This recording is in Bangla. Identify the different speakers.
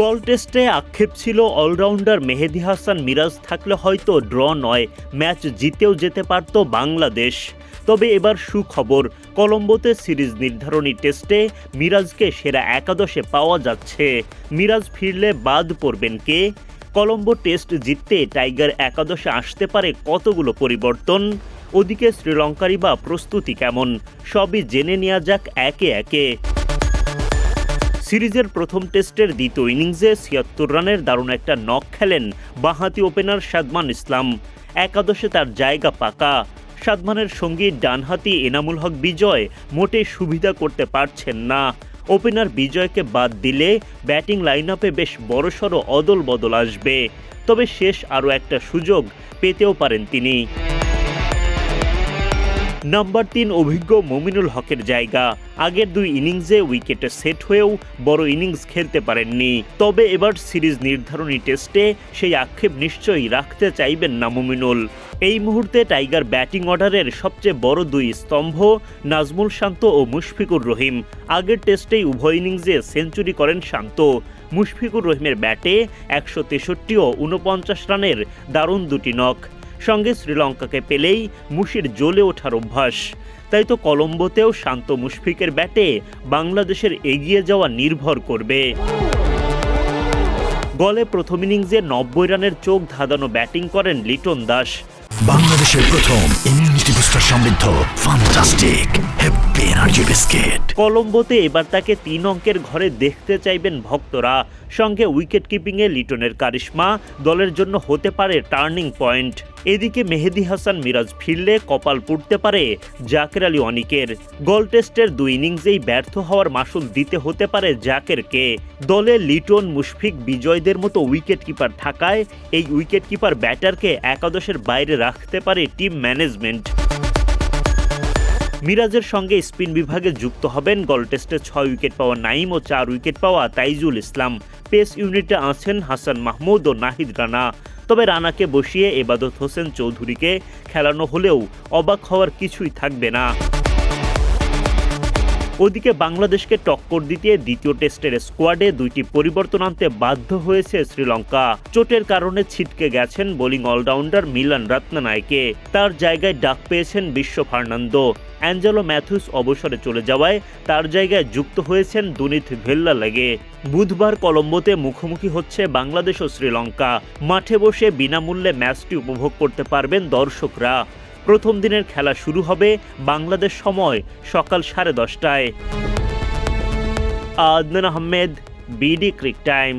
Speaker 1: গল টেস্টে আক্ষেপ ছিল অলরাউন্ডার মেহেদি হাসান মিরাজ থাকলে হয়তো ড্র নয়, ম্যাচ জিতেও যেতে পারত বাংলাদেশ। তবে এবার সুখবর, কলম্বোতে সিরিজ নির্ধারণী টেস্টে মিরাজকে সেরা একাদশে পাওয়া যাচ্ছে। মিরাজ ফিরলে বাদ পড়বেন কে? কলম্বো টেস্ট জিততে টাইগার একাদশে আসতে পারে কতগুলো পরিবর্তন? ওদিকে শ্রীলঙ্কারই বা প্রস্তুতি কেমন? সবই জেনে নেওয়া যাক একে একে। সিরিজের প্রথম টেস্টের দ্বিতীয় ইনিংসে ছিয়াত্তর রানের দারুণ একটা নক খেলেন বাঁহাতি ওপেনার সাদমান ইসলাম। একাদশে তার জায়গা পাকা। সাদমানের সঙ্গী ডানহাতি এনামুল হক বিজয় মোটে সুবিধা করতে পারছেন না। ওপেনার বিজয়কে বাদ দিলে ব্যাটিং লাইন আপে বেশ বড়সড় অদল বদল আসবে। তবে শেষ আরও একটা সুযোগ পেতেও পারেন তিনি। নাম্বার তিন অভিজ্ঞ মমিনুল হকের জায়গা। আগের দুই ইনিংসে উইকেটে সেট হয়েও বড় ইনিংস খেলতে পারেননি। তবে এবার সিরিজ নির্ধারণী টেস্টে সেই আক্ষেপ নিশ্চয়ই রাখতে চাইবেন না মমিনুল। এই মুহূর্তে টাইগার ব্যাটিং অর্ডারের সবচেয়ে বড় দুই স্তম্ভ নাজমুল শান্ত ও মুশফিকুর রহিম। আগের টেস্টেই উভয় ইনিংসে সেঞ্চুরি করেন শান্ত। মুশফিকুর রহিমের ব্যাটে একশো তেষট্টি ও উনপঞ্চাশ রানের দারুণ দুটি নক সঙ্গে শ্রীলঙ্কাকে পেলেই মুশির জ্বলে ওঠার অভ্যাস। তাই তো কলম্বোতেও শান্ত মুশফিকের ব্যাটে বাংলাদেশের এগিয়ে যাওয়া নির্ভর করবে। গলে প্রথম ইনিংসে নব্বই রানের চোখ ধাঁধানো ব্যাটিং করেন লিটন দাস।
Speaker 2: বাংলাদেশের প্রথম বুস্টার সমৃদ্ধ ফান্টাস্টিক হ্যাপি এনার্জি বিস্কিট
Speaker 1: কলম্বোতে এবার তাকে তিন অঙ্কের ঘরে দেখতে চাইবেন ভক্তরা। সঙ্গে উইকেট কিপিংয়ে লিটনের কারিশমা, দলের জন্য হতে পারে টার্নিং পয়েন্ট এদিকে মেহেদি হাসান মিরাজ ফিরলে কপাল পুড়তে পারে জাকের আলী অনিকের। গল টেস্টের দুই ইনিংসেই ব্যর্থ হওয়ার মাসুল দিতে হতে পারে জাকেরকে দলে লিটন মুশফিক বিজয়দের মতো উইকেট কিপার থাকায়, এই উইকেট কিপার ব্যাটারকে একাদশের বাইরে রাখতে পারে টিম ম্যানেজমেন্ট মিরাজের সঙ্গে স্পিন বিভাগে যুক্ত হবেন গল টেস্টে ছয় উইকেট পাওয়া নাইম ও চার উইকেট পাওয়া তাইজুল ইসলাম। পেস ইউনিটে আছেন হাসান মাহমুদ ও নাহিদ রানা। তবে রানাকে বসিয়ে এবাদত হোসেন চৌধুরীকে খেলানো হলেও অবাক হওয়ার কিছুই থাকবে না। ওদিকে বাংলাদেশকে টক্কর দিতে দ্বিতীয় টেস্টের স্কোয়াডে দুইটি পরিবর্তন আনতে বাধ্য হয়েছে শ্রীলঙ্কা। চোটের কারণে ছিটকে গেছেন বোলিং অলরাউন্ডার মিলান রত্নানায়কে। তার জায়গায় ডাক পেয়েছেন বিশ্ব ফার্নান্দো। অ্যাঞ্জেলো ম্যাথুস অবসরে চলে যাওয়ায় তার জায়গায় যুক্ত হয়েছেন দুনিত ভেল্লা লাগে বুধবার কলম্বোতে মুখোমুখি হচ্ছে বাংলাদেশ ও শ্রীলঙ্কা। মাঠে বসে বিনামূল্যে ম্যাচটি উপভোগ করতে পারবেন দর্শকরা। প্রথম দিনের খেলা শুরু হবে বাংলাদেশ সময় সকাল সাড়ে দশটায়। Adnan Ahmed, BD Cric Time.